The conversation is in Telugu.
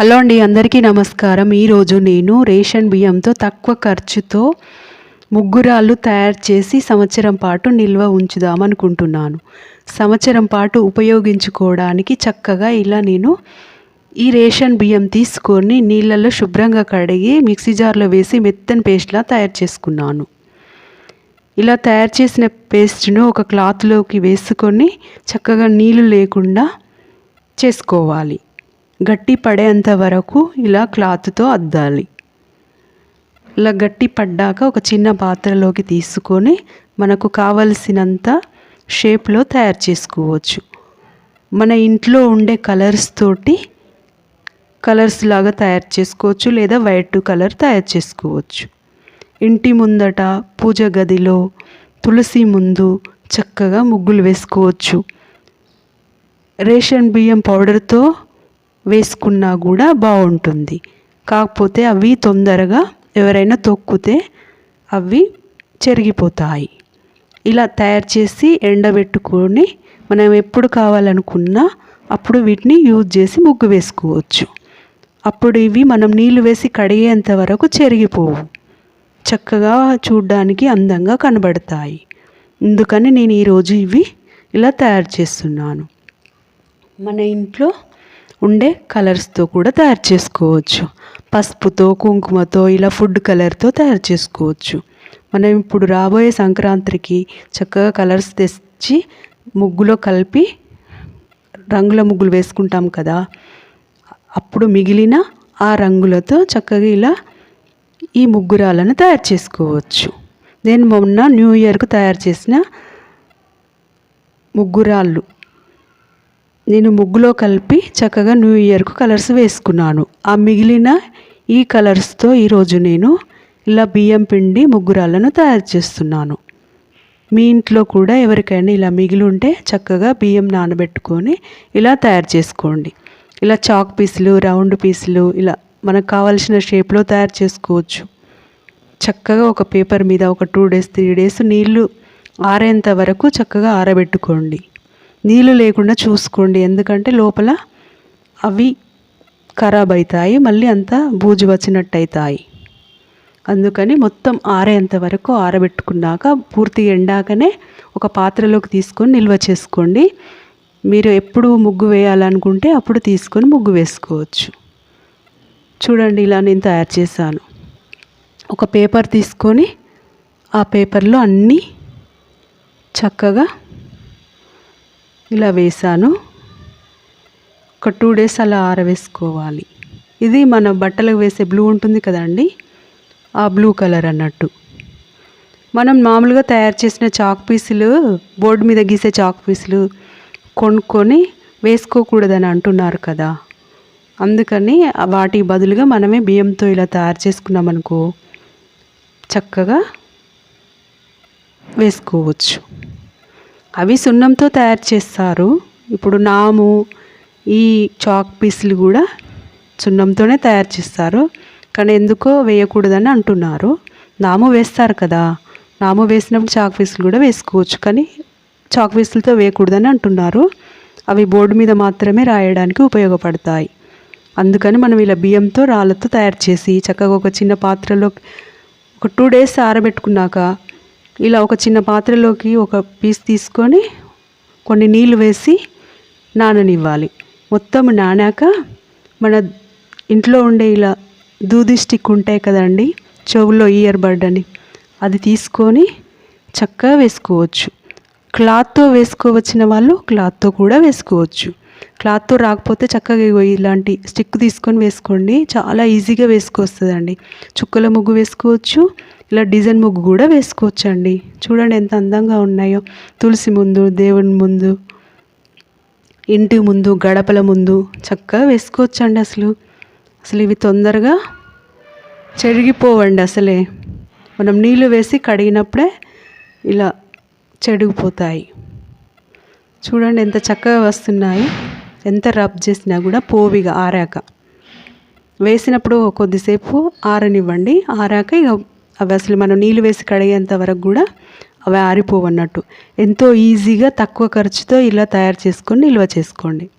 హలో అండి అందరికీ నమస్కారం. ఈరోజు నేను రేషన్ బియ్యంతో తక్కువ ఖర్చుతో ముగ్గురాళ్ళు తయారు చేసి సంవత్సరం పాటు నిల్వ ఉంచుదామనుకుంటున్నాను సంవత్సరం పాటు ఉపయోగించుకోవడానికి చక్కగా ఇలా నేను ఈ రేషన్ బియ్యం తీసుకొని నీళ్ళల్లో శుభ్రంగా కడిగి మిక్సీ జార్లో వేసి మెత్తని పేస్ట్లా తయారు చేసుకున్నాను. ఇలా తయారు చేసిన పేస్ట్ను ఒక క్లాత్లోకి వేసుకొని చక్కగా నీళ్ళు లేకుండా చేసుకోవాలి. గట్టి పడేంత వరకు ఇలా క్లాత్తో అద్దాలి. ఇలా గట్టి పడ్డాక ఒక చిన్న పాత్రలోకి తీసుకొని మనకు కావలసినంత షేప్లో తయారు చేసుకోవచ్చు. మన ఇంట్లో ఉండే కలర్స్ తోటి కలర్స్ లాగా తయారు చేసుకోవచ్చు లేదా వైట్ కలర్ తయారు చేసుకోవచ్చు. ఇంటి ముందట పూజ గదిలో తులసి ముందు చక్కగా ముగ్గులు వేసుకోవచ్చు. రేషన్ బియ్యం పౌడర్తో వేసుకున్నా కూడా బాగుంటుంది. కాకపోతే అవి తొందరగా ఎవరైనా తొక్కితే అవి చెరిగిపోతాయి. ఇలా తయారు చేసి ఎండబెట్టుకొని మనం ఎప్పుడు కావాలనుకున్నా అప్పుడు వీటిని యూజ్ చేసి ముగ్గు వేసుకోవచ్చు. అప్పుడు ఇవి మనం నీళ్ళు వేసి కడిగేంత వరకు చెరిగిపోవు. చక్కగా చూడ్డానికి అందంగా కనబడతాయి. అందుకని నేను ఈరోజు ఇవి ఇలా తయారు చేస్తున్నాను. మన ఇంట్లో ఉండే కలర్స్తో కూడా తయారు చేసుకోవచ్చు. పసుపుతో కుంకుమతో ఇలా ఫుడ్ కలర్తో తయారు చేసుకోవచ్చు. మనం ఇప్పుడు రాబోయే సంక్రాంతికి చక్కగా కలర్స్ తెచ్చి ముగ్గులో కలిపి రంగుల ముగ్గులు వేసుకుంటాం కదా. అప్పుడు మిగిలిన ఆ రంగులతో చక్కగా ఇలా ఈ ముగ్గురాలను తయారు చేసుకోవచ్చు. నేను మొన్న న్యూ ఇయర్కు తయారు చేసిన ముగ్గురాళ్ళు నేను ముగ్గులో కలిపి చక్కగా న్యూ ఇయర్కు కలర్స్ వేసుకున్నాను. ఆ మిగిలిన ఈ కలర్స్తో ఈరోజు నేను ఇలా బియ్యం పిండి ముగ్గురాళ్ళను తయారు చేస్తున్నాను. మీ ఇంట్లో కూడా ఎవరికైనా ఇలా మిగిలి ఉంటే చక్కగా బియ్యం నానబెట్టుకొని ఇలా తయారు చేసుకోండి. ఇలా చాక్ పీసులు రౌండ్ పీసులు ఇలా మనకు కావాల్సిన షేప్లో తయారు చేసుకోవచ్చు. చక్కగా ఒక పేపర్ మీద ఒక టూ డేస్ త్రీ డేస్ నీళ్ళు ఆరేంత వరకు చక్కగా ఆరబెట్టుకోండి. నీళ్ళు లేకుండా చూసుకోండి. ఎందుకంటే లోపల అవి ఖరాబ్ అవుతాయి మళ్ళీ అంతా బూజు వచ్చినట్టు అవుతాయి అందుకని మొత్తం ఆరేంత వరకు ఆరబెట్టుకున్నాక పూర్తి ఎండాకనే ఒక పాత్రలోకి తీసుకొని నిల్వ చేసుకోండి. మీరు ఎప్పుడు ముగ్గు వేయాలనుకుంటే అప్పుడు తీసుకొని ముగ్గు వేసుకోవచ్చు. చూడండి ఇలా నేను తయారు చేశాను. ఒక పేపర్ తీసుకొని ఆ పేపర్లో అన్నీ చక్కగా ఇలా వేసాను ఒక టూ డేస్ అలా ఆరవేసుకోవాలి. ఇది మన బట్టలకు వేసే బ్లూ ఉంటుంది కదండి? ఆ బ్లూ కలర్ అన్నట్టు. మనం మామూలుగా తయారు చేసిన చాక్ పీసులు బోర్డు మీద గీసే చాక్ పీసులు కొనుక్కొని వేసుకోకూడదని అంటున్నారు కదా. అందుకని వాటి బదులుగా మనమే బియ్యంతో ఇలా తయారు చేసుకున్నామనుకో చక్కగా వేసుకోవచ్చు. అవి సున్నంతో తయారు చేస్తారు. ఇప్పుడు నాము ఈ చాక్ పీసులు కూడా సున్నంతోనే తయారు చేస్తారు. కానీ ఎందుకో వేయకూడదని అంటున్నారు. నాము వేస్తారు కదా. నాము వేసినప్పుడు చాక్ పీసులు కూడా వేసుకోవచ్చు. కానీ చాక్ పీసులతో వేయకూడదని అంటున్నారు. అవి బోర్డు మీద మాత్రమే రాయడానికి ఉపయోగపడతాయి. అందుకని మనం ఇలా బియ్యంతో రాళ్ళతో తయారు చేసి చక్కగా ఒక చిన్న పాత్రలో ఒక టూ డేస్ ఆరబెట్టుకున్నాక ఇలా ఒక చిన్న పాత్రలోకి ఒక పీస్ తీసుకొని కొన్ని నీళ్ళు వేసి నాననివ్వాలి. మొత్తం నానాక మన ఇంట్లో ఉండే ఇలా దూది స్టిక్ ఉంటాయి కదండి చెవుల్లో ఇయర్ బడ్ అని అది తీసుకొని చక్కగా వేసుకోవచ్చు. క్లాత్తో వేసుకోవచ్చిన వాళ్ళు క్లాత్తో కూడా వేసుకోవచ్చు. క్లాత్తో రాకపోతే చక్కగా ఇలాంటి స్టిక్ తీసుకొని వేసుకోండి. చాలా ఈజీగా వేసుకొస్తుందండి. చుక్కల ముగ్గు వేసుకోవచ్చు ఇలా డిజైన్ ముగ్గు కూడా వేసుకోవచ్చు అండి చూడండి ఎంత అందంగా ఉన్నాయో. తులసి ముందు దేవుని ముందు ఇంటి ముందు గడపల ముందు చక్కగా వేసుకోవచ్చు అండి అసలు. అసలు ఇవి తొందరగా చెరిగిపోవండి అసలే. మనం నీళ్ళు వేసి కడిగినప్పుడే ఇలా చెడిగిపోతాయి. చూడండి ఎంత చక్కగా వస్తున్నాయి. ఎంత రబ్ చేసినా కూడా పోవిగా ఆరాక. వేసినప్పుడు కొద్దిసేపు ఆరనివ్వండి. ఆరాక ఇక అవి అసలు మనం నీళ్ళు వేసి కడిగేంత వరకు కూడా అవి ఆరిపోవు అన్నట్టు ఎంతో ఈజీగా తక్కువ ఖర్చుతో ఇలా తయారు చేసుకొని నిల్వ చేసుకోండి.